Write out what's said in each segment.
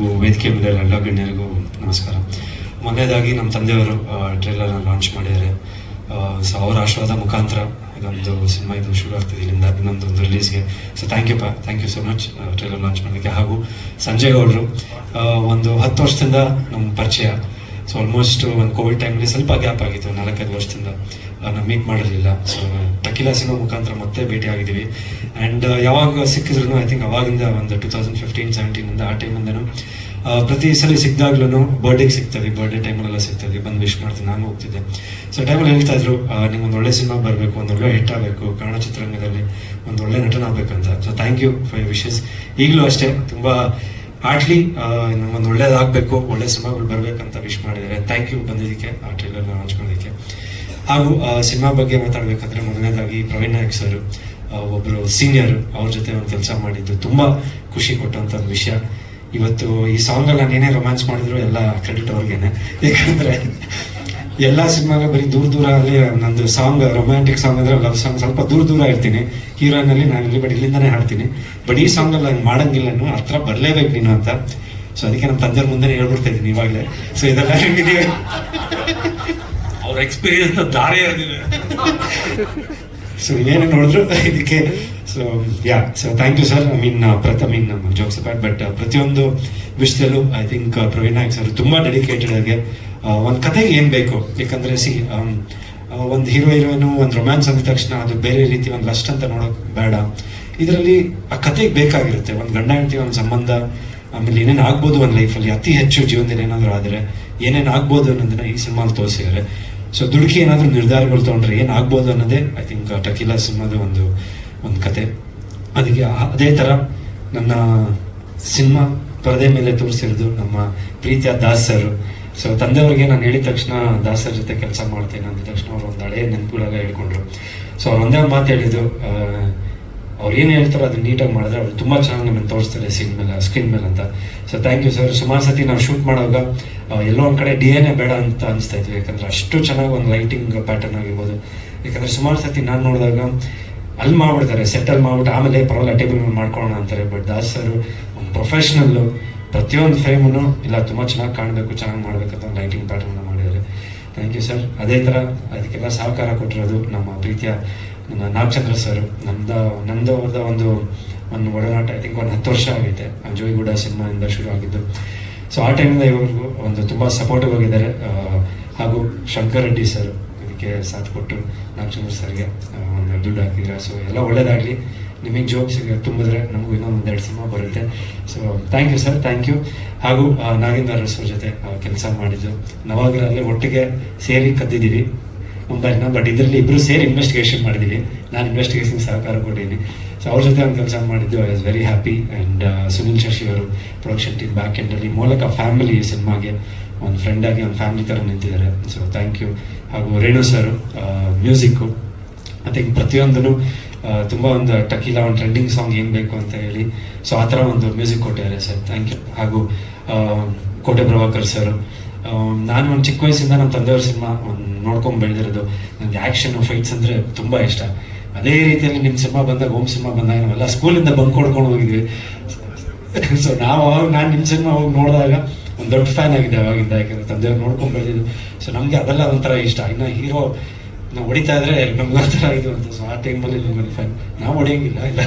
ಹಾಗೂ ವೇದಿಕೆ ಮೇಲೆ ಎಲ್ಲ ಗಣ್ಯರಿಗೂ ನಮಸ್ಕಾರ. ಮೊದಲನೇದಾಗಿ ನಮ್ಮ ತಂದೆಯವರು ಟ್ರೇಲರ್ನ ಲಾಂಚ್ ಮಾಡಿದ್ದಾರೆ. ಸೊ ಅವರ ಆಶೀರ್ವಾದ ಮುಖಾಂತರ ಇದೊಂದು ಸಿನಿಮಾ ಇದು ಶುರು ಆಗ್ತಿದೆ. ಇಲ್ಲಿಂದ ಇನ್ನೊಂದು ಒಂದು ರಿಲೀಸ್ಗೆ ಸೊ ಥ್ಯಾಂಕ್ ಯು ಪಾ thank you so much trailer launch ಮಾಡೋದಕ್ಕೆ ಹಾಗೂ ಸಂಜಯ್ ಗೌಡರು ಒಂದು ಹತ್ತು ವರ್ಷದಿಂದ ನಮ್ಮ ಪರಿಚಯ. ಸೊ ಆಲ್ಮೋಸ್ಟ್ ಒಂದು ಕೋವಿಡ್ ಟೈಮಲ್ಲಿ ಸ್ವಲ್ಪ ಗ್ಯಾಪ್ ಆಗಿತ್ತು, ನಾಲ್ಕೈದು ವರ್ಷದಿಂದ. ನಾವು ಮೀಟ್ ಮಾಡಿರಲಿಲ್ಲ. ಸೊ ಟಕಿಲಾ ಸಿನಿಮಾ ಮುಖಾಂತರ ಮತ್ತೆ ಭೇಟಿ ಆಗಿದ್ದೀವಿ. ಆ್ಯಂಡ್ ಯಾವಾಗ ಸಿಕ್ಕಿದ್ರು ಐ ಥಿಂಕ್ ಅವಾಗಿಂದ ಒಂದು ಟೂ ತೌಸಂಡ್ ಫಿಫ್ಟೀನ್ ಸೆವೆಂಟೀನಿಂದ ಆ ಟೈಮಿಂದನೂ ಪ್ರತಿ ಸಲ ಸಿಕ್ಕಿದಾಗ್ಲೂ ಬರ್ಡೇಗೆ ಸಿಗ್ತದೆ. ಬರ್ಡೇ ಟೈಮಲ್ಲೆಲ್ಲ ಸಿಗ್ತದೆ. ಬಂದು ವಿಶ್ ಮಾಡ್ತೀನಿ. ನಾನು ಹೋಗ್ತಿದ್ದೆ. ಸೊ ಟೈಮಲ್ಲಿ ಹೇಳ್ತಾ ಇದ್ರು ನಿಮ್ಗೆ ಒಂದು ಒಳ್ಳೆ ಸಿನಿಮಾ ಬರಬೇಕು, ಒಂದು ಒಳ್ಳೆ ಹಿಟ್ ಆಗಬೇಕು ಕನ್ನಡ ಚಿತ್ರರಂಗದಲ್ಲಿ ಒಂದು ಒಳ್ಳೆ ನಟನ ಆಗ್ಬೇಕಂತ so thank you for wishes ಈಗಲೂ ಅಷ್ಟೇ. ತುಂಬ ಹಾರ್ಟ್ಲಿ ಒಂದು ಒಳ್ಳೇದಾಗಬೇಕು, ಒಳ್ಳೆ ಸಿನಿಮಾಗಳು ಬರಬೇಕಂತ ವಿಶ್ ಮಾಡಿದ್ದಾರೆ. ಥ್ಯಾಂಕ್ ಯು ಬಂದಿದ್ದಕ್ಕೆ, ಆ ಟ್ರೈಲರ್ ಲಾಂಚ್ ಹಾಗೂ ಸಿನಿಮಾ ಬಗ್ಗೆ ಮಾತಾಡಬೇಕಾದ್ರೆ ಮೊದಲನೇದಾಗಿ ಪ್ರವೀಣ್ ನಾಯಕ್ ಸರ್ ಒಬ್ಬರು ಸೀನಿಯರ್ ಅವ್ರ ಜೊತೆ ಒಂದು ಕೆಲಸ ಮಾಡಿದ್ದು. ತುಂಬ ಖುಷಿ ಕೊಟ್ಟಂಥ ಒಂದು ವಿಷಯ. ಇವತ್ತು ಈ ಸಾಂಗ್ ನಾನು ಏನೇ ರೊಮ್ಯಾನ್ಸ್ ಮಾಡಿದ್ರು, ಎಲ್ಲ ಕ್ರೆಡಿಟ್ ಅವ್ರಿಗೇನೆ. ಯಾಕಂದರೆ ಎಲ್ಲ ಸಿನಿಮಾಗ ಬರೀ ದೂರ ದೂರ ಅಲ್ಲಿ ನಂದು ಸಾಂಗ್ ರೊಮ್ಯಾಂಟಿಕ್ ಸಾಂಗ್ ಅಂದ್ರೆ ಲವ್ ಸಾಂಗ್ ಸ್ವಲ್ಪ ದೂರ ದೂರ ಇರ್ತೀನಿ. ಹೀರೋನಲ್ಲಿ ನಾನು ಇಲ್ಲಿ ಬಟ್ ಇಲ್ಲಿಂದಾನೆ ಹಾಡ್ತೀನಿ. ಬಟ್ ಈ ಸಾಂಗ್ ಅಲ್ಲಿ ಹಂಗೆ ಮಾಡಂಗಿಲ್ಲ ನಾನು ಹತ್ರ ಬರಲೇಬೇಕು ನೀನು ಅಂತ. ಸೊ ಅದಕ್ಕೆ ನಮ್ಮ ತಂದೆ ಮುಂದೆ ಹೇಳ್ಬಿಡ್ತಾ ಇದ್ದೀನಿ ಇವಾಗಲೇ. ಸೊ ಇದೆಲ್ಲ ಹೆಂಗಿದೀವಿ ಅವ್ರ ಎಕ್ಸ್ಪೀರಿಯನ್ಸ್ ದಾರಿ ಸೊ ಏನೇ ನೋಡಿದ್ರು? ಇದಕ್ಕೆ so yeah so thank you sir I mean ಪ್ರತ mean ನಮ್ಮ ಜೋಕ್ಸ್ ಅಪಾರ್ಟ್ ಬಟ್ ಪ್ರತಿಯೊಂದು ವಿಷಯದಲ್ಲೂ I think Praveen Nayak sir ತುಂಬ ಡೆಡಿಕೇಟೆಡ್ ಆಗಿ ಒಂದು ಕತೆಗೆ ಏನು ಬೇಕು? ಯಾಕಂದರೆ ಸಿ ಒಂದು ಹೀರೋ ಹೀರೋಯಿನು, ಒಂದು ರೊಮ್ಯಾನ್ಸ್ ಅಂದ ತಕ್ಷಣ ಅದು ಬೇರೆ ರೀತಿ ಒಂದು ಲಸ್ಟ್ ಅಂತ ನೋಡೋಕೆ ಬೇಡ. ಇದರಲ್ಲಿ ಆ ಕತೆಗೆ ಬೇಕಾಗಿರುತ್ತೆ. ಒಂದು ಗಂಡ, ಹೆಂಡತಿ, ಒಂದು ಸಂಬಂಧ. ಆಮೇಲೆ ಏನೇನು ಆಗ್ಬೋದು ಒಂದು ಲೈಫಲ್ಲಿ ಅತಿ ಹೆಚ್ಚು ಜೀವನದಲ್ಲಿ ಏನಾದರೂ ಆದರೆ ಏನೇನು ಆಗ್ಬೋದು ಅನ್ನೋದನ್ನ ಈ ಸಿನಿಮಾಲಿ ತೋರಿಸಿದ್ದಾರೆ ಸೊ ದುಡುಕಿ ಏನಾದರೂ ನಿರ್ಧಾರಗಳು ತೊಗೊಂಡ್ರೆ ಏನು ಆಗ್ಬೋದು ಅನ್ನೋದೇ ಐ ಥಿಂಕ್ ಟಕೀಲಾ ಸಿನಿಮಾದ ಒಂದು ಒಂದು ಕತೆ ಅದಕ್ಕೆ ಅದೇ ಥರ ನನ್ನ ಸಿನಿಮಾ ಪರದೆ ಮೇಲೆ ತೋರಿಸಿರೋದು ನಮ್ಮ ಪ್ರೀತಿಯ ದಾಸ್ ಸರ್. ಸೊ ತಂದೆಯವ್ರಿಗೆ ನಾನು ಹೇಳಿದ ತಕ್ಷಣ ದಾಸರ ಸರ್ ಜೊತೆ ಕೆಲಸ ಮಾಡ್ತೇನೆ ಅಂದ ತಕ್ಷಣ ಅವ್ರು ಒಂದು ಹಳೆಯ ನೆನಪುಗಳೆಲ್ಲ ಹೇಳ್ಕೊಂಡ್ರು. ಸೊ ಅವ್ರು ಒಂದೇ ಮಾತು ಹೇಳಿದ್ದು ಅವ್ರು ಏನು ಹೇಳ್ತಾರೋ ಅದನ್ನ ನೀಟಾಗಿ ಮಾಡಿದ್ರೆ ಅವ್ರು ತುಂಬ ಚೆನ್ನಾಗಿ ನಮ್ಮನ್ನು ತೋರಿಸ್ತಾರೆ ಸೀನ್ ಮೇಲೆ ಸ್ಕ್ರೀನ್ ಮೇಲೆ ಅಂತ. ಸೊ ಥ್ಯಾಂಕ್ ಯು ಸರ್ ಸುಮಾರು ಸತಿ ನಾವು ಶೂಟ್ ಮಾಡುವಾಗ ಎಲ್ಲೋ ಒಂದು ಕಡೆ ಡಿ ಎನ್ ಎ ಬೇಡ ಅಂತ ಅನಿಸ್ತಾ ಇದ್ವಿ ಯಾಕಂದ್ರೆ ಅಷ್ಟು ಚೆನ್ನಾಗಿ ಒಂದು ಲೈಟಿಂಗ್ ಪ್ಯಾಟರ್ನ್ ಆಗಿರ್ಬೋದು. ಯಾಕಂದ್ರೆ ಸುಮಾರು ಸತಿ ನಾನು ನೋಡಿದಾಗ ಅಲ್ಲಿ ಮಾಡ್ಬಿಡ್ತಾರೆ ಸೆಟಲ್ ಮಾಡ್ಬಿಟ್ಟು ಆಮೇಲೆ ಪರವಾಗಿಲ್ಲ ಟೇಬಲ್ ಮಾಡ್ಕೊಳ್ಳೋಣ ಅಂತಾರೆ. ಬಟ್ ದಾಸ್ ಸರ್ ಒಂದು ಪ್ರೊಫೆಷ್ನಲ್ಲು ಪ್ರತಿಯೊಂದು ಫ್ರೇಮನ್ನು ಇಲ್ಲ, ತುಂಬ ಚೆನ್ನಾಗಿ ಕಾಣಬೇಕು, ಚೆನ್ನಾಗಿ ಮಾಡಬೇಕಂತ ಲೈಟಿಂಗ್ ಪ್ಯಾಟರ್ನ್ ಮಾಡಿದ್ದಾರೆ. ಥ್ಯಾಂಕ್ ಯು ಸರ್ ಅದೇ ಥರ ಅದಕ್ಕೆಲ್ಲ ಸಹಕಾರ ಕೊಟ್ಟಿರೋದು ನಮ್ಮ ಪ್ರೀತಿಯ ನಮ್ಮ ನಾಗಚಂದ್ರ ಸರ್ ನಮ್ದ ಅವ್ರದ ಒಂದು ಒಂದು ಒಡನಾಟ ಐ ಥಿಂಕ್ ಒಂದು ಹತ್ತು ವರ್ಷ ಆಗೈತೆ. ಜೋಯಿಗೂಡ ಸಿನಿಮಾದಿಂದ ಶುರು ಆಗಿದ್ದು. ಸೊ ಆ ಟೈಮಿಂದ ಇವ್ರಿಗೂ ಒಂದು ತುಂಬ ಸಪೋರ್ಟಿವ್ ಆಗಿದ್ದಾರೆ. ಹಾಗೂ ಶಂಕರ್ ರೆಡ್ಡಿ ಸರ್ ಇದಕ್ಕೆ ಸಾಥ್ ಕೊಟ್ಟು ನಾಗಚಂದ್ರ ಸರ್ಗೆ ಒಂದು ದುಡ್ಡು ಹಾಕಿದ್ರೆ ಸೊ ಎಲ್ಲ ಒಳ್ಳೇದಾಗಲಿ. ನಿಮಗೆ ಜೋಕ್ಸ್ ತುಂಬಿದ್ರೆ ನಮಗೂ ಇನ್ನೊಂದು ಒಂದೆರಡು ಸಿನಿಮಾ ಬರುತ್ತೆ. So thank you sir thank you ಹಾಗೂ ನಾಗೇಂದ್ರ ಅರಸು ಜೊತೆ ಕೆಲಸ ಮಾಡಿದ್ದು. ನವಾಗರಲ್ಲಿ ಒಟ್ಟಿಗೆ ಸೇರಿ ಕದ್ದಿದ್ದೀವಿ. ಮುಂಬೈನ ಬಟ್ ಇದರಲ್ಲಿ ಇಬ್ಬರು ಸೇರಿ ಇನ್ವೆಸ್ಟಿಗೇಷನ್ ಮಾಡಿದ್ದೀವಿ. ನಾನು ಇನ್ವೆಸ್ಟಿಗೇಷನ್ ಸಹಕಾರ ಕೊಟ್ಟಿದ್ದೀನಿ. ಸೊ ಅವ್ರ ಜೊತೆ ಒಂದು ಕೆಲಸ ಮಾಡಿದ್ದು I was very happy and Sunil Shashi ಅವರು ಪ್ರೊಡಕ್ಷನ್ ಟೀಮ್ ಬ್ಯಾಕ್ ಎಂಡಲ್ಲಿ ಮೂಲಕ ಫ್ಯಾಮಿಲಿ ಸಿನಿಮಾಗೆ ಒಂದು ಫ್ರೆಂಡ್ ಆಗಿ, ಒಂದು ಫ್ಯಾಮಿಲಿ ಥರ ನಿಂತಿದ್ದಾರೆ. ಸೊ ಥ್ಯಾಂಕ್ ಯು ಹಾಗೂ ರೇಣು ಸರು ಮ್ಯೂಸಿಕ್ಕು ಥಿಂಕ್ ಪ್ರತಿಯೊಂದನ್ನು ತುಂಬ ಒಂದು ಟಕೀಲ ಒಂದು ಟ್ರೆಂಡಿಂಗ್ ಸಾಂಗ್ ಏನು ಬೇಕು ಅಂತ ಹೇಳಿ. ಸೊ ಆ ಥರ ಒಂದು ಮ್ಯೂಸಿಕ್ ಕೊಟ್ಟಿದ್ದಾರೆ ಸರ್. ಥ್ಯಾಂಕ್ ಯು ಹಾಗೂ ಕೋಟೆ ಪ್ರಭಾಕರ್ ಸರ್. ನಾನು ಒಂದು ಚಿಕ್ಕ ವಯಸ್ಸಿಂದ ನಮ್ಮ ತಂದೆಯವ್ರ ಸಿನಿಮಾ ನೋಡ್ಕೊಂಡು ಬೆಳೆದಿರೋದು. ನನಗೆ ಆ್ಯಕ್ಷನ್ ಫೈಟ್ಸ್ ಅಂದರೆ ತುಂಬ ಇಷ್ಟ. ಅದೇ ರೀತಿಯಲ್ಲಿ ನಿಮ್ಮ ಸಿನಿಮಾ ಬಂದಾಗ ಓಮ್ ಸಿನಿಮಾ ಬಂದಾಗ ನಾವೆಲ್ಲ ಸ್ಕೂಲಿಂದ ಬಂಕ್ ಹೊಡ್ಕೊಂಡು ಹೋಗಿದ್ವಿ. ಸೊ ನಾವು ಅವಾಗ ನಾನು ನಿಮ್ಮ ಸಿನಿಮಾ ಹೋಗಿ ನೋಡಿದಾಗ ಒಂದು ದೊಡ್ಡ ಫ್ಯಾನ್ ಆಗಿದೆ ಅವಾಗಿಂದ ಯಾಕಂದ್ರೆ ತಂದೆಯವ್ರು ನೋಡ್ಕೊಂಡು ಬೆಳೆದಿದ್ದು. ಸೊ ನಮಗೆ ಅದೆಲ್ಲ ಒಂಥರ ಇಷ್ಟ. ಇನ್ನು ಹೀರೋ ನಾವು ಹೊಡಿತಾ ಇದ್ರೆ ನಮ್ಗೆ ಒಂಥರ ಇದು ಅಂತ. ಸೊ ಆ ಟೈಮಲ್ಲಿ ನಿಮ್ಮಲ್ಲಿ ಫ್ಯಾನ್ ನಾವು ಹೊಡೆಯಂಗಿಲ್ಲ, ಇಲ್ಲ.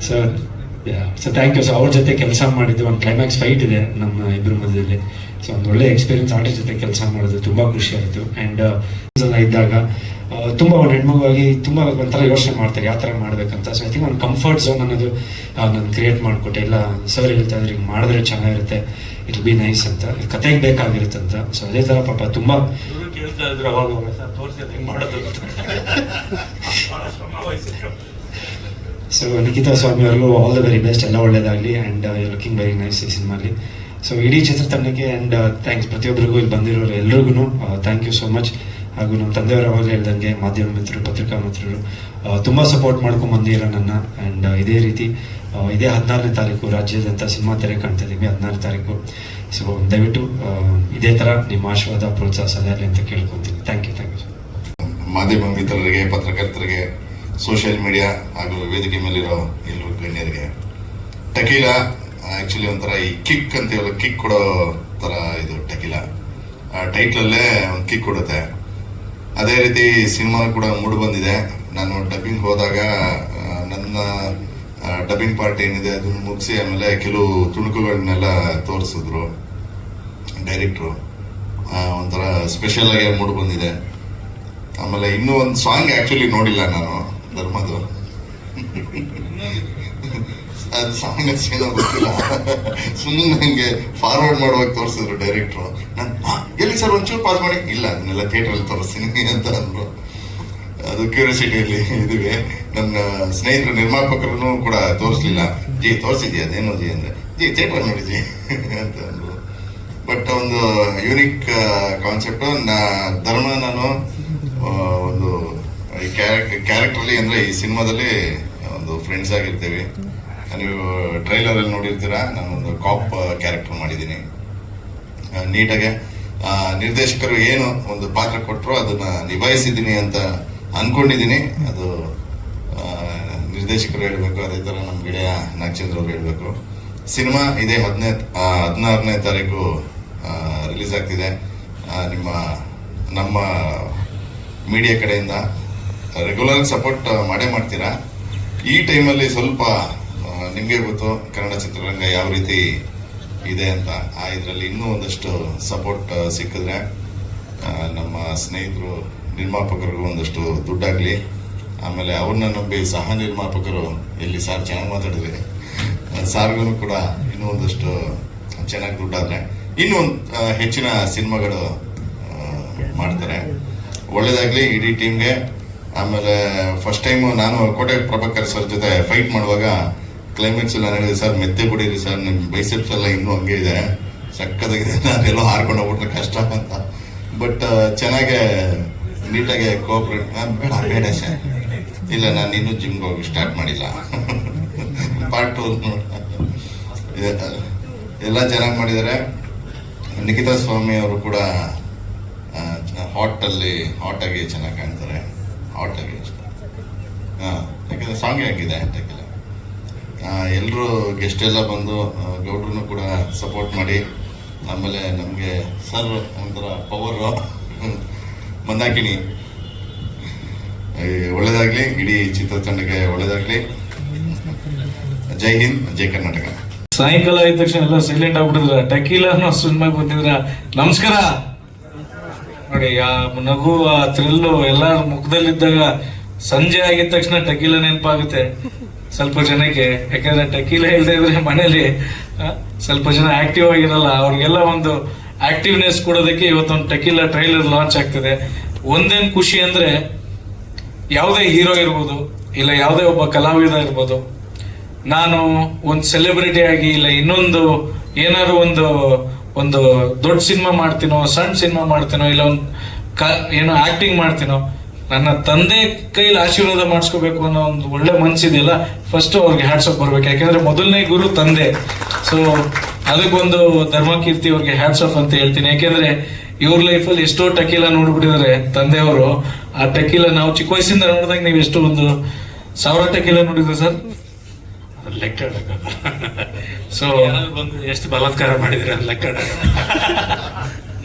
So so thank you so ಅವ್ರ ಜೊತೆ ಕೆಲಸ ಮಾಡಿದ್ದು ಒಂದು ಕ್ಲೈಮ್ಯಾಕ್ಸ್ ಫೈಟ್ ಇದೆ ನಮ್ಮ ಇಬ್ಬರ ಮಧ್ಯದಲ್ಲಿ. ಸೊ ಒಂದು ಒಳ್ಳೆ ಎಕ್ಸ್ಪೀರಿಯನ್ಸ್ ಆರ್ಟಿಸ್ಟ್ ಜೊತೆ ಕೆಲಸ ಮಾಡೋದು ತುಂಬ ಖುಷಿ ಆಯಿತು. ಆ್ಯಂಡ್ ಎಲ್ಲ ಇದ್ದಾಗ ತುಂಬ ಒಂದು ಹೆಣ್ಮಗುವಾಗಿ ತುಂಬ ಒಂಥರ ಯೋಚನೆ ಮಾಡ್ತಾರೆ ಯಾವ ಥರ ಮಾಡಬೇಕಂತ. ಸೊ ಐ ಥಿಂಕ್ ಒಂದು ಕಂಫರ್ಟ್ ಝೋನ್ ಅನ್ನೋದು ನಾನು ಕ್ರಿಯೇಟ್ ಮಾಡಿಕೊಟ್ಟೆ. ಎಲ್ಲ ಸರ್ ಹೇಳ್ತಾ ಇದ್ರೆ ಹಿಂಗೆ ಮಾಡಿದ್ರೆ ಚೆನ್ನಾಗಿರುತ್ತೆ ಇಟ್ ಬಿ ನೈಸ್ ಅಂತ. ಕತೆಗೆ ಬೇಕಾಗಿರುತ್ತೆ ಅಂತ. ಸೊ ಅದೇ ಥರ ಪಾಪ ತುಂಬ ಕೇಳ್ತಾ ಇದ್ರು ಅವಾಗ ಮಾಡೋದು ಅಂತ ಬಹಳ ಶ್ರಮ ವಹಿಸಿದ್ರು ಸೊ ನಿಖಿತಾ ಸ್ವಾಮಿ ಅವ್ರಿಗೂ ಆಲ್ ದ ವೆರಿ ಬೆಸ್ಟ್ ಎಲ್ಲ ಒಳ್ಳೇದಾಗಲಿ ಆ್ಯಂಡ್ ಲುಕಿಂಗ್ ವೆರಿ ನೈಸ್ ಈ ಸಿನಿಮಾಲಿ ಸೊ ಇಡೀ ಚಿತ್ರತಂಡಕ್ಕೆ ಆ್ಯಂಡ್ ಥ್ಯಾಂಕ್ಸ್ ಪ್ರತಿಯೊಬ್ಬರಿಗೂ ಇಲ್ಲಿ ಬಂದಿರೋರು ಎಲ್ರಿಗೂ ಥ್ಯಾಂಕ್ ಯು ಸೋ ಮಚ್ ಹಾಗೂ ನಮ್ಮ ತಂದೆಯವರು ಅವಾಗಲೇ ಹೇಳ್ದಂಗೆ ಮಾಧ್ಯಮ ಮಿತ್ರರು, ಪತ್ರಿಕಾ ಮಿತ್ರರು ತುಂಬ ಸಪೋರ್ಟ್ ಮಾಡ್ಕೊಂಡು ಬಂದಿರೋ ನನ್ನ ಆ್ಯಂಡ್ ಇದೇ ರೀತಿ ಇದೇ ಹದಿನಾರನೇ ತಾರೀಕು ರಾಜ್ಯದಂಥ ಸಿನಿಮಾ ತೆರೆ ಕಾಣ್ತಾ ಇದ್ದೀವಿ ಹದಿನಾರನೇ ತಾರೀಕು. ಸೊ ದಯವಿಟ್ಟು ಇದೇ ಥರ ನಿಮ್ಮ ಆಶೀರ್ವಾದ, ಪ್ರೋತ್ಸಾಹ ಸಲಹೆ ಅಂತ ಕೇಳ್ಕೊತೀನಿ. ಥ್ಯಾಂಕ್ ಯು ಥ್ಯಾಂಕ್ ಯು ಮಾಧ್ಯಮ ಮಿತ್ರರಿಗೆ, ಪತ್ರಕರ್ತರಿಗೆ ಸೋಷಿಯಲ್ ಮೀಡಿಯಾ ಹಾಗೂ ವೇದಿಕೆ ಮೇಲಿರೋ ಎಲ್ಲರೂ ಗಣ್ಯರಿಗೆ ಟಕೀಲ ಆ್ಯಕ್ಚುಲಿ ಒಂಥರ ಈ ಕಿಕ್ ಅಂತೀವಲ್ಲ, ಕಿಕ್ ಕೊಡೋ ತರ ಇದು ಟಕಿಲ. ಟೈಟ್ಲಲ್ಲೇ ಒಂದು ಕಿಕ್ ಕೊಡುತ್ತೆ. ಅದೇ ರೀತಿ ಸಿನಿಮಾ ಕೂಡ ಮೂಡ್ ಬಂದಿದೆ. ನಾನು ಡಬ್ಬಿಂಗ್ ಹೋದಾಗ ನನ್ನ ಡಬ್ಬಿಂಗ್ ಪಾರ್ಟ್ ಏನಿದೆ ಅದನ್ನ ಮುಗಿಸಿ ಆಮೇಲೆ ಕೆಲವು ತುಣುಕುಗಳನ್ನೆಲ್ಲ ತೋರಿಸಿದ್ರು ಡೈರೆಕ್ಟ್ರು ಒಂಥರ ಸ್ಪೆಷಲ್ ಆಗಿ ಮೂಡ್ ಬಂದಿದೆ. ಆಮೇಲೆ ಇನ್ನೂ ಒಂದು ಸಾಂಗ್ ಆ್ಯಕ್ಚುಲಿ ನೋಡಿಲ್ಲ ನಾನು. ಧರ್ಮದು ಅದು ಸಾಂಗ್ ಸೇದ ಗೊತ್ತಿಲ್ಲ. ಸುಮ್ಮನೆ ನಂಗೆ ಫಾರ್ವರ್ಡ್ ಮಾಡುವಾಗ ತೋರಿಸಿದ್ರು ಡೈರೆಕ್ಟ್ರು ನಾನು ಎಲ್ಲಿ ಸರ್ ಒಂಚೂರು ಪಾಸ್ ಮಾಡಿ? ಇಲ್ಲ, ಅದನ್ನೆಲ್ಲ ಥಿಯೇಟ್ರಲ್ಲಿ ತೋರಿಸ್ತೀನಿ ಅಂತ ಅಂದರು. ಅದು ಕ್ಯೂರಿಯಾಸಿಟಿಯಲ್ಲಿ ಇದೀವಿ. ನನ್ನ ಸ್ನೇಹಿತರು, ನಿರ್ಮಾಪಕರನ್ನು ಕೂಡ ತೋರಿಸ್ಲಿಲ್ಲ. ಜಿ, ತೋರಿಸಿದ್ಯಾ? ಅದೇನೋ ಜಿ ಅಂದ್ರೆ? ಜಿ ಥಿಯೇಟರ್ ನೋಡಿ ಜಿ ಅಂತ ಅಂದರು. ಬಟ್ ಒಂದು ಯೂನಿಕ್ ಕಾನ್ಸೆಪ್ಟ್ ನಾ ಧರ್ಮ ನಾನು ಒಂದು ಈ ಕ್ಯಾರೆಕ್ಟರ್ಲಿ ಅಂದ್ರೆ ಈ ಸಿನಿಮಾದಲ್ಲಿ ಒಂದು ಫ್ರೆಂಡ್ಸ್ ಆಗಿರ್ತೀವಿ. ನೀವು ಟ್ರೈಲರ್ ಅಲ್ಲಿ ನೋಡಿರ್ತೀರಾ? ನಾನು ಒಂದು ಕಾಪ್ ಕ್ಯಾರೆಕ್ಟರ್ ಮಾಡಿದ್ದೀನಿ. ನೀಟಾಗೆ. ನಿರ್ದೇಶಕರು ಏನು ಒಂದು ಪಾತ್ರ ಕೊಟ್ಟರು ಅದನ್ನ ನಿಭಾಯಿಸಿದ್ದೀನಿ ಅಂತ ಅನ್ಕೊಂಡಿದ್ದೀನಿ. ಅದು ನಿರ್ದೇಶಕರು ಹೇಳಬೇಕು, ಅದೇ ಥರ ನಮ್ಮ ಗೆಳೆಯ ನಾಗಚಂದ್ರ ಅವರು ಹೇಳಬೇಕು. ಸಿನಿಮಾ ಇದೇ ಹದಿನೈದು ಹದಿನಾರನೇ ತಾರೀಕು ರಿಲೀಸ್ ಆಗ್ತಿದೆ. ನಿಮ್ಮ, ನಮ್ಮ ಮೀಡಿಯಾ ಕಡೆಯಿಂದ. ರೆಗ್ಯುಲರ್ ಸಪೋರ್ಟ್ ಮಾಡೇ ಮಾಡ್ತೀರಾ? ಈ ಟೈಮಲ್ಲಿ ಸ್ವಲ್ಪ ನಿಮಗೆ ಗೊತ್ತು, ಕನ್ನಡ ಚಿತ್ರರಂಗ ಯಾವ ರೀತಿ ಇದೆ ಅಂತ. ಆ, ಇದರಲ್ಲಿ ಇನ್ನೂ ಒಂದಷ್ಟು ಸಪೋರ್ಟ್ ಸಿಕ್ಕಿದ್ರೆ ನಮ್ಮ ಸ್ನೇಹಿತರು, ನಿರ್ಮಾಪಕರಿಗೂ ಒಂದಷ್ಟು ದುಡ್ಡಾಗಲಿ. ಆಮೇಲೆ ಅವ್ರನ್ನ ನಂಬಿ ಸಹ ನಿರ್ಮಾಪಕರು ಎಲ್ಲಿ ಸಾರ್ ಚೆನ್ನಾಗಿ ಮಾತಾಡಿದ್ರಿ. ಸಾರ್ಗೂ ಕೂಡ ಇನ್ನೂ ಒಂದಷ್ಟು ಚೆನ್ನಾಗಿ ದುಡ್ಡಾದರೆ. ಇನ್ನೂ ಹೆಚ್ಚಿನ ಸಿನಿಮಾಗಳು ಮಾಡ್ತಾರೆ. ಒಳ್ಳೇದಾಗಲಿ ಇಡೀ ಟೀಮ್ಗೆ ಆಮೇಲೆ ಫಸ್ಟ್ ಟೈಮ್ ನಾನು ಕೋಟೆ ಪ್ರಭಾಕರ್ ಸರ್ ಜೊತೆ ಫೈಟ್ ಮಾಡುವಾಗ ಕ್ಲೈಮ್ಯಾಕ್ಸ್ ಎಲ್ಲ ಹೇಳಿದೆ ಸರ್ ಮೆತ್ತೆ ಬಿಡಿರಿ ಸರ್ ನಿಮ್ ಬೈಸೆಪ್ಸ್ ಎಲ್ಲ ಇನ್ನೂ ಹಂಗೆ ಇದೆ. ಸಕ್ಕದಾಗಿದೆ ನಾನೆಲ್ಲೋ ಹಾರ್ಕೊಂಡು ಹೋಗ್ಬಿಟ್ರೆ ಕಷ್ಟ ಅಂತ. ಬಟ್ ಚೆನ್ನಾಗೆ ನೀಟಾಗಿ ಕೋಆಪರೇಟ್ ಬೇಡ ಬೇಡ ಸರ್ ಇಲ್ಲ, ನಾನು ಇನ್ನೂ ಜಿಮ್ಗೆ ಹೋಗಿ ಸ್ಟಾರ್ಟ್ ಮಾಡಿಲ್ಲ. ಪಾರ್ಟ್ ಟು ಎಲ್ಲ ಚೆನ್ನಾಗಿ ಮಾಡಿದ್ದಾರೆ ನಿಖಿತಾ ಸ್ವಾಮಿ ಅವರು ಕೂಡ ಹಾಟಲ್ಲಿ ಅಲ್ಲಿ ಹಾಟ್ ಆಗಿ ಚೆನ್ನಾಗಿ ಕಾಣ್ತಾರೆ ಹಾಟ್ ಅಷ್ಟೇ ಹಾಂ, ಯಾಕಂದ್ರೆ ಸಾಂಗ್ ಆಗಿದೆ ಯಾಕೆಲ್ಲ ಎಲ್ಲರೂ ಗೆಸ್ಟ್ ಎಲ್ಲ ಬಂದು ಗೌಡ್ರು ಕೂಡ ಸಪೋರ್ಟ್ ಮಾಡಿ, ಆಮೇಲೆ ನಮಗೆ ಸರ್ ಒಂಥರ ಪವರು ಮಂದಾಕಿನಿ. ಒಳ್ಳೇದಾಗಲಿ, ಇಡೀ ಚಿತ್ರತಂಡಕ್ಕೆ ಒಳ್ಳೇದಾಗ್ಲಿ. ಜೈ ಹಿಂದ್, ಜೈ ಕರ್ನಾಟಕ. ಸಾಯಂಕಾಲ ಆದ ತಕ್ಷಣ ಎಲ್ಲ ಸೈಲೆಂಟ್ ಆಗ್ಬಿಟ್ಟಿದ್ರ. ಟಕೀಲ ಅನ್ನೋ ಸಿನಿಮಾಗೆ ಬಂದಿದ್ರ. ನಮಸ್ಕಾರ. ನೋಡಿ, ಆ ನಗು, ಆ ಥ್ರಿಲ್ಲು ಎಲ್ಲ ಮುಖದಲ್ಲಿದ್ದಾಗ ಸಂಜೆ ಆಗಿದ ತಕ್ಷಣ ಟಕೀಲ ನೆನಪಾಗುತ್ತೆ. ಸ್ವಲ್ಪ ಜನಕ್ಕೆ. ಯಾಕಂದ್ರೆ ಟಕೀಲ ಇಲ್ಲದೆ ಇದ್ರೆ ಮನೇಲಿ ಸ್ವಲ್ಪ ಜನ ಆಕ್ಟಿವ್ ಆಗಿರಲ್ಲ. ಅವ್ರಿಗೆಲ್ಲ ಒಂದು ಆಕ್ಟಿವ್ನೆಸ್ ಕೊಡೋದಕ್ಕೆ ಇವತ್ತೊಂದು ಟಕೀಲ ಟ್ರೈಲರ್ ಲಾಂಚ್ ಆಗ್ತಿದೆ. ಒಂದೇನ್ ಖುಷಿ ಅಂದ್ರೆ, ಯಾವುದೇ ಹೀರೋ ಇರ್ಬೋದು, ಇಲ್ಲ ಯಾವುದೇ ಒಬ್ಬ ಕಲಾವಿದ ಇರ್ಬೋದು, ನಾನು ಒಂದು ಸೆಲೆಬ್ರಿಟಿ ಆಗಿ, ಇಲ್ಲ ಇನ್ನೊಂದು, ಏನಾದ್ರು ಒಂದು ಒಂದು ದೊಡ್ಡ ಸಿನಿಮಾ ಮಾಡ್ತೀನೋ, ಸಣ್ಣ ಸಿನಿಮಾ ಮಾಡ್ತೀನೋ, ಇಲ್ಲ ಒಂದು ಏನೋ ಆಕ್ಟಿಂಗ್ ಮಾಡ್ತೀನೋ, ನನ್ನ ತಂದೆ ಕೈಲಿ ಆಶೀರ್ವಾದ ಮಾಡಿಸ್ಕೋಬೇಕು ಅನ್ನೋ ಒಂದು ಒಳ್ಳೆ ಮನ್ಸಿದೆಯಲ್ಲ ಫಸ್ಟ್ ಅವ್ರಿಗೆ ಹ್ಯಾಟ್ಸಪ್ ಬರ್ಬೇಕು. ಯಾಕೆಂದ್ರೆ ಮೊದಲನೇ ಗುರು ತಂದೆ. ಸೊ ಅದಕ್ಕೊಂದು ಧರ್ಮಕೀರ್ತಿ ಅವ್ರಿಗೆ ಹ್ಯಾಟ್ಸ್ ಆಫ್ ಅಂತ ಹೇಳ್ತೀನಿ. ಯಾಕೆಂದ್ರೆ ಇವ್ರ ಲೈಫಲ್ಲಿ ಎಷ್ಟೋ ಟಕೀಲ ನೋಡ್ಬಿಟ್ಟಿದ್ದಾರೆ ತಂದೆಯವರು. ಆ ಟಕೀಲ ನಾವು ಚಿಕ್ಕ ವಯಸ್ಸಿಂದ ನೋಡಿದಾಗ ನೀವು ಎಷ್ಟು ಒಂದು ಸಾವಿರ ಟಕೀಲ ನೋಡಿದ್ರೆ ಸರ್, ಲೆಕ್ಕ. ಸೊ ಯಾರಾದ್ರು ಬಂದು ಎಷ್ಟು ಬಲಾತ್ಕಾರ ಮಾಡಿದ್ರೆ ಅಂತ ಲೆಕ್ಕ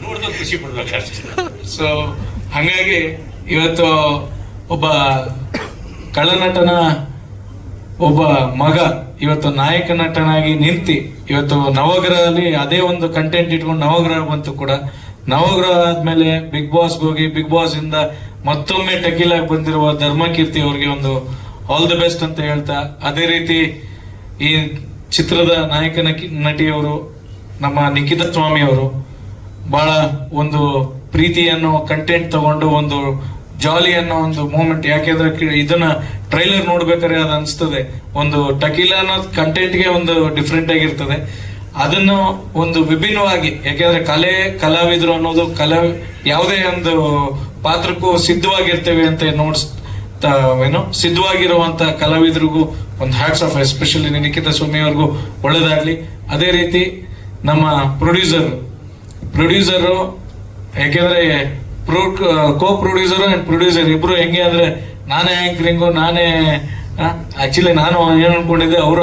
ನೋಡಿದ್ರೆ ಖುಷಿ ಪಡ್ಬೇಕಷ್ಟೇ ಸೊ ಹಂಗಾಗಿ ಇವತ್ತು ಒಬ್ಬ ಕಳ್ಳನಟನ ಒಬ್ಬ ಮಗ ಇವತ್ತು ನಾಯಕ ನಟನಾಗಿ ನಿಂತಿ ಇವತ್ತು ನವಗ್ರಹದಲ್ಲಿ ಅದೇ ಒಂದು ಕಂಟೆಂಟ್ ಇಟ್ಕೊಂಡು ನವಗ್ರಹ ಬಂತು ಕೂಡ. ನವಗ್ರಹ ಆದ್ಮೇಲೆ ಬಿಗ್ ಬಾಸ್ ಹೋಗಿ ಬಿಗ್ ಬಾಸ್ ಇಂದ ಮತ್ತೊಮ್ಮೆ ಟಕೀಲಾಗಿ ಬಂದಿರುವ ಧರ್ಮಕೀರ್ತಿ ಅವ್ರಿಗೆ ಒಂದು ಆಲ್ ದಿ ಬೆಸ್ಟ್ ಅಂತ ಹೇಳ್ತಾ ಅದೇ ರೀತಿ ಈ ಚಿತ್ರದ ನಾಯಕ ನಟಿಯವರು, ನಮ್ಮ ನಿಖಿತ ಸ್ವಾಮಿ ಅವರು ಬಹಳ ಒಂದು ಪ್ರೀತಿಯನ್ನು ಕಂಟೆಂಟ್ ತಗೊಂಡು ಒಂದು ಜಾಲಿ ಅನ್ನೋ ಒಂದು ಮೂಮೆಂಟ್ ಯಾಕೆಂದ್ರೆ ಇದನ್ನ ಟ್ರೈಲರ್ ನೋಡ್ಬೇಕಾದ್ರೆ ಅದು ಅನಿಸ್ತದೆ. ಒಂದು ಟಕೀಲ ಅನ್ನೋ ಕಂಟೆಂಟ್ಗೆ ಒಂದು ಡಿಫ್ರೆಂಟ್ ಆಗಿರ್ತದೆ. ಅದನ್ನು ಒಂದು ವಿಭಿನ್ನವಾಗಿ ಯಾಕೆಂದ್ರೆ ಕಲೆ, ಕಲಾವಿದರು ಅನ್ನೋದು ಕಲಾ ಯಾವುದೇ ಒಂದು ಪಾತ್ರಕ್ಕೂ ಸಿದ್ಧವಾಗಿರ್ತೇವೆ ಅಂತ ನೋಡ್ಸ್ ಏನು, ಸಿದ್ಧವಾಗಿರುವಂತ ಕಲಾವಿದರಿಗೂ, ಒಂದು hats off especially Nikitha Swamy ಅವ್ರಿಗೂ ಒಳ್ಳೇದಾಗ್ಲಿ. ಅದೇ ರೀತಿ ನಮ್ಮ ಪ್ರೊಡ್ಯೂಸರ್ ಪ್ರೊಡ್ಯೂಸರು ಯಾಕೆಂದ್ರೆ pro co producer and producer ಇಬ್ರು ಹೆಂಗೆ ಅಂದ್ರೆ ನಾನೇ ಆ್ಯಂಕರಿಂಗು ನಾನೇ ಆಕ್ಚುಲಿ ನಾನು ಏನು ಅನ್ಕೊಂಡಿದ್ದೆ, ಅವರು